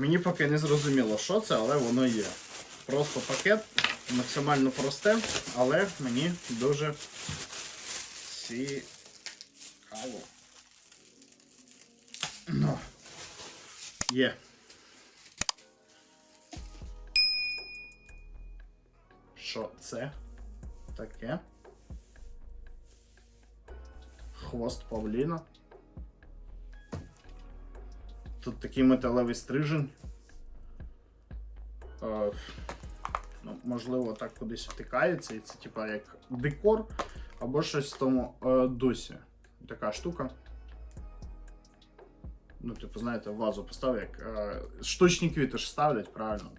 Мені поки не зрозуміло, що це, але воно є. Просто пакет максимально просте, але мені дуже цікаво. Ну, є. Що це таке? Хвост павліна. Тут такий металевий стрижень. Е, ну, можливо, так кудись втикається, і це типа як декор або щось в тому е, дусі. Така штука. Ну, типу, знаєте, вазу постав, як е, штучні квіти ж ставлять, правильно.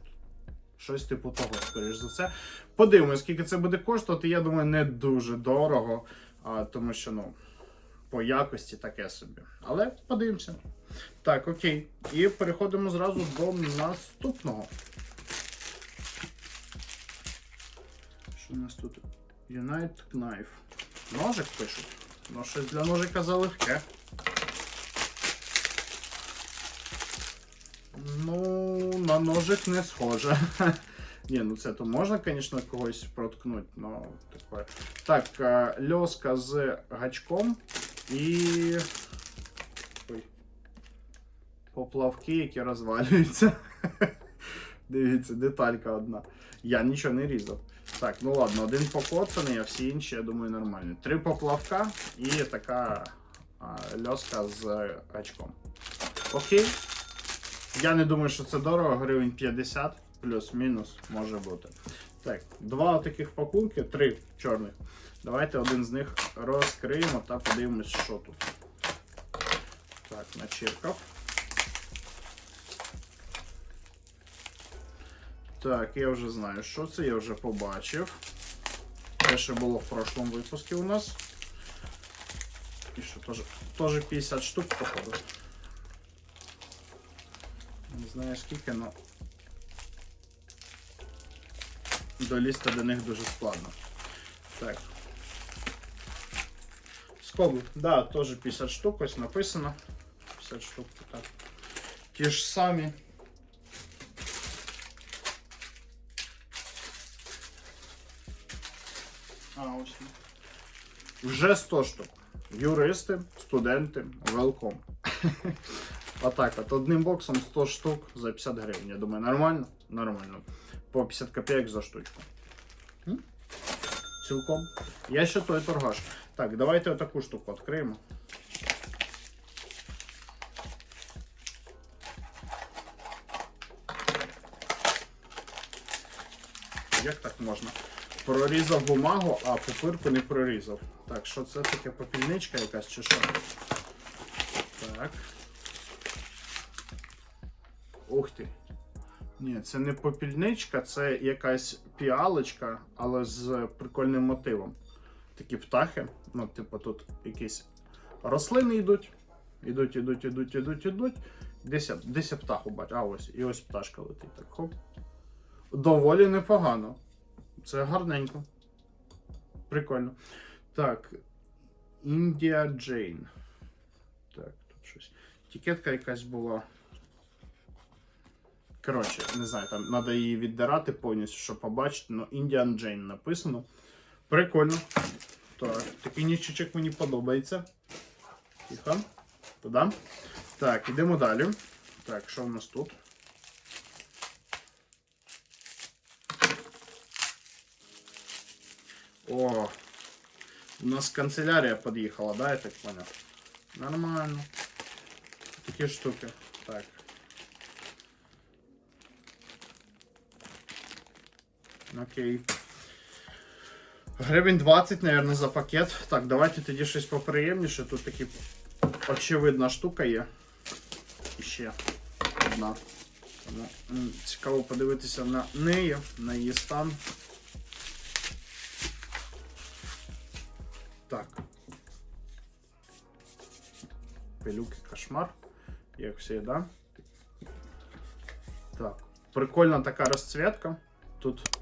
Щось типу того, скоріш за це. Подивимось, скільки це буде коштувати. Я думаю, не дуже дорого, а, тому що, ну, по якості таке собі. Але подивимося. Так, окей. І переходимо зразу до наступного. Що у нас тут? United Knife. Ножик пишуть. Ну, щось для ножика залегке. Ну, на ножик не схоже. Ні, ну це то можна, звісно, когось проткнути, но таке. Так, е, льоска з гачком і. Поплавки, які розвалюються. Дивіться, деталька одна. Я нічого не різав. Так, ну ладно, один покоцаний, а всі інші, я думаю, нормальні. Три поплавка і така а, льоска з гачком. Окей. Я не думаю, що це дорого, гривень 50 плюс-мінус може бути. Так, два таких пакунки, три чорних. Давайте один з них розкриємо та подивимось, що тут. Так, начіркав. Так, я вже знаю, що це, я вже побачив. Те, що було в прошлому випуску у нас. І що, теж, теж 50 штук, походу. Не знаю скільки, але долізти до них дуже складно. Так. Скоби, да, теж 50 штук, ось написано. 50 штук, так. Ті ж самі. А. Вже 100 штук. Юристи, студенти, велком. Отак, от одним боксом 100 штук за 50 гривень. Я думаю, нормально? Нормально. По 50 копійок за штучку. Цілком. Я ще той торгаш. Так, давайте отаку штуку відкриємо. Як так можна? Прорізав бумагу, а пупирку не прорізав. Так, що це таке попільничка якась чи що? Так. Ух ти. Ні, це не попільничка, це якась піалочка, але з прикольним мотивом. Такі птахи. Ну, типу, тут якісь рослини йдуть. Ідуть, ідуть, ідуть, ідуть, ідуть. Десь, десь птаху бачу. А ось, і ось пташка летить. Так, хоп. Доволі непогано. Це гарненько. Прикольно. Так. Індія Джейн. Так, тут щось. Тікетка якась була. Коротше, не знаю, там треба її віддирати повністю, щоб побачити. Ну, Indian Jane написано. Прикольно. Так, такий нічичок мені подобається. Тихо. Туди. Так, ідемо далі. Так, що у нас тут? О, у нас канцелярія під'їхала, да, я так понял? Нормально. Такі штуки. Так. Окей. Гривень 20, наверное, за пакет. Так, давайте тоді щось поприємніше. Тут такі очевидна штука є. І ще одна. Цікаво подивитися на неї, на її стан. Пилюки кошмар. Як завжди. Так. Прикольна така розцвітка. Тут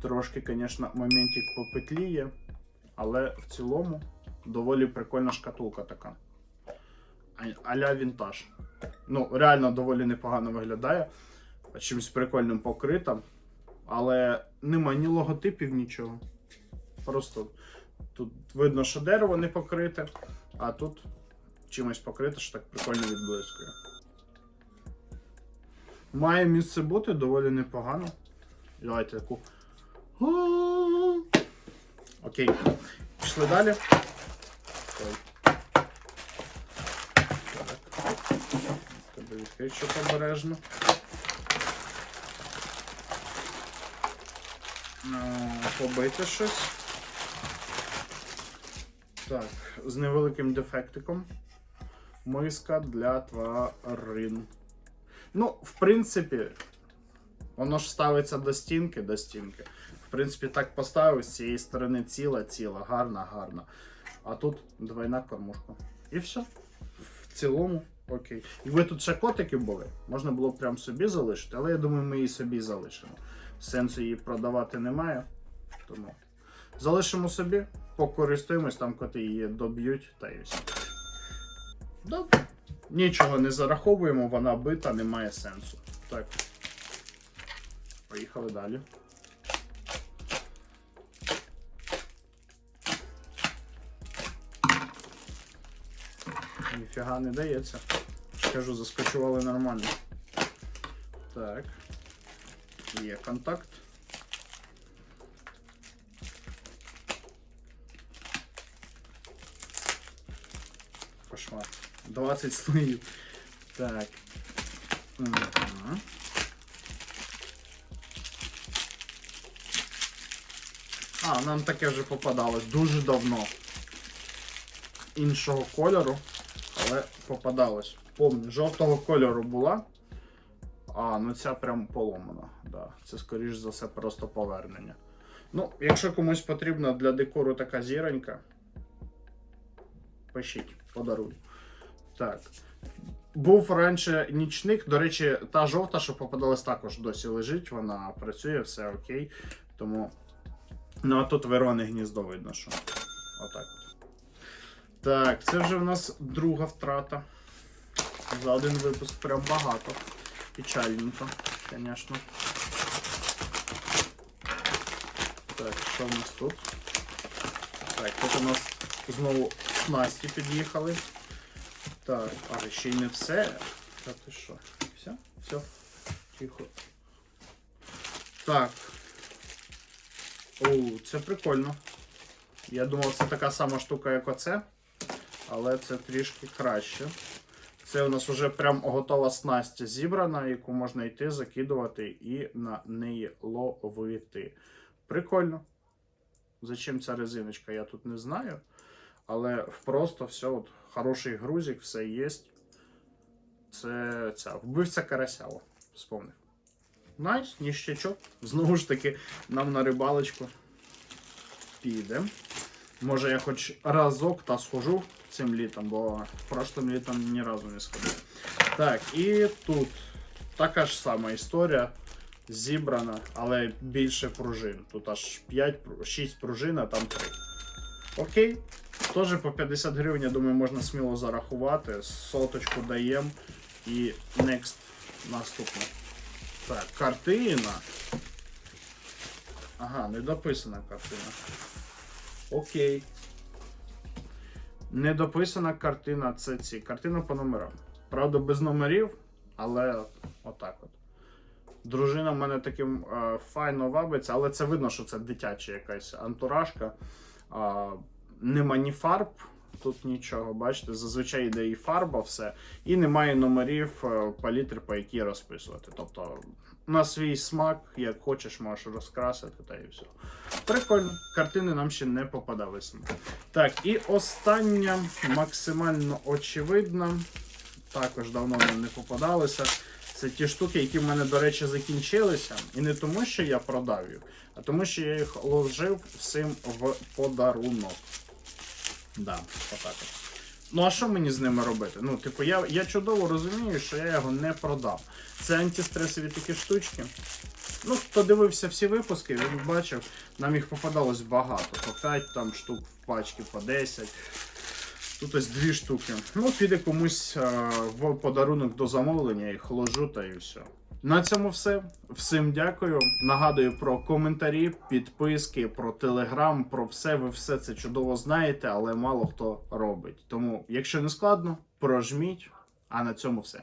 трошки, звісно, моментик є, але в цілому доволі прикольна шкатулка така. А-ля вінтаж. Ну, реально доволі непогано виглядає. Чимось прикольним покрита. Але нема ні логотипів, нічого. Просто тут видно, що дерево не покрите, а тут чимось покрите, що так прикольно відблискує. Має місце бути доволі непогано. Давайте таку. Окей. Пішли далі. Тебе відкрити, щоб обережно. Побити щось. Так, з невеликим дефектиком. Миска для тварин. Ну, в принципі, воно ж ставиться до стінки, до стінки. В принципі, так поставив з цієї сторони ціла, ціла, гарна, гарна. А тут двойна кормушка. І все. В цілому, окей. Якби тут ще котики були, можна було б прям собі залишити, але я думаю, ми її собі залишимо. Сенсу її продавати немає. Тому залишимо собі, покористуємось, там коти її доб'ють та і все. Добре. Нічого не зараховуємо, вона бита, немає сенсу. Так. Поїхали далі. Ніфіга не дається. Скажу, заскочували нормально. Так. Є контакт. Кошмар. 20 слоїв. Так. Угу. А, нам таке вже попадалось дуже давно. Іншого кольору, але попадалось. Помню, жовтого кольору була. А, ну ця прям поломана. Да. Це, скоріш за все, просто повернення. Ну, якщо комусь потрібна для декору така зіронька, пишіть, подаруй. Так. Був раніше нічник. До речі, та жовта, що попадалась, також досі лежить, вона працює, все окей. Тому. Ну, а тут вироне гніздо видно, що. Отак. Так, це вже в нас друга втрата. За один випуск прям багато. Печальненько, звісно. Так, що в нас тут? Так, тут у нас знову снасті під'їхали. Так, а ще й не все. Та ти що? Все? Все. Тихо. Так. Оу, це прикольно. Я думав, це така сама штука, як оце. Але це трішки краще. Це у нас вже прям готова снасть зібрана, яку можна йти, закидувати і на неї ловити. Прикольно. Зачем ця резиночка, я тут не знаю. Але просто все, от, хороший грузик, все є. Це ця вбивця карасява. Вспомнив. Найс, ніщачок. Знову ж таки, нам на рибалочку піде. Може я хоч разок та схожу цим літом, бо прошлим літом ні разу не сходив. Так, і тут така ж сама історія. Зібрана, але більше пружин. Тут аж 5, 6 пружин, а там 3. Окей. Теж по 50 гривень, я думаю, можна сміло зарахувати. Соточку даємо. І next наступне. Так, картина. Ага, недописана картина. Окей. Недописана картина це ці. Картина по номерам. Правда, без номерів, але отак от. Дружина в мене таким е, файно вабиться, але це видно, що це дитяча якась антуражка. Е, нема ні фарб, тут нічого, бачите, зазвичай йде і фарба, все. І немає номерів е, палітри, по якій розписувати. Тобто на свій смак, як хочеш, можеш розкрасити та і все. Прикольно, картини нам ще не попадалися. Так, і остання, максимально очевидна, також давно нам не попадалися. Це ті штуки, які в мене, до речі, закінчилися. І не тому, що я продав їх, а тому, що я їх ложив всім в подарунок. Да, отак от. Ну, а що мені з ними робити? Ну, типу, я, я чудово розумію, що я його не продав. Це антистресові такі штучки. Ну, хто дивився всі випуски, він бачив, нам їх попадалось багато. По 5 там штук в пачки, по 10. Тут ось дві штуки. Ну, піде комусь а, в подарунок до замовлення, їх ложу та і все. На цьому все. Всім дякую. Нагадую про коментарі, підписки, про телеграм, про все. Ви все це чудово знаєте, але мало хто робить. Тому, якщо не складно, прожміть. А на цьому все.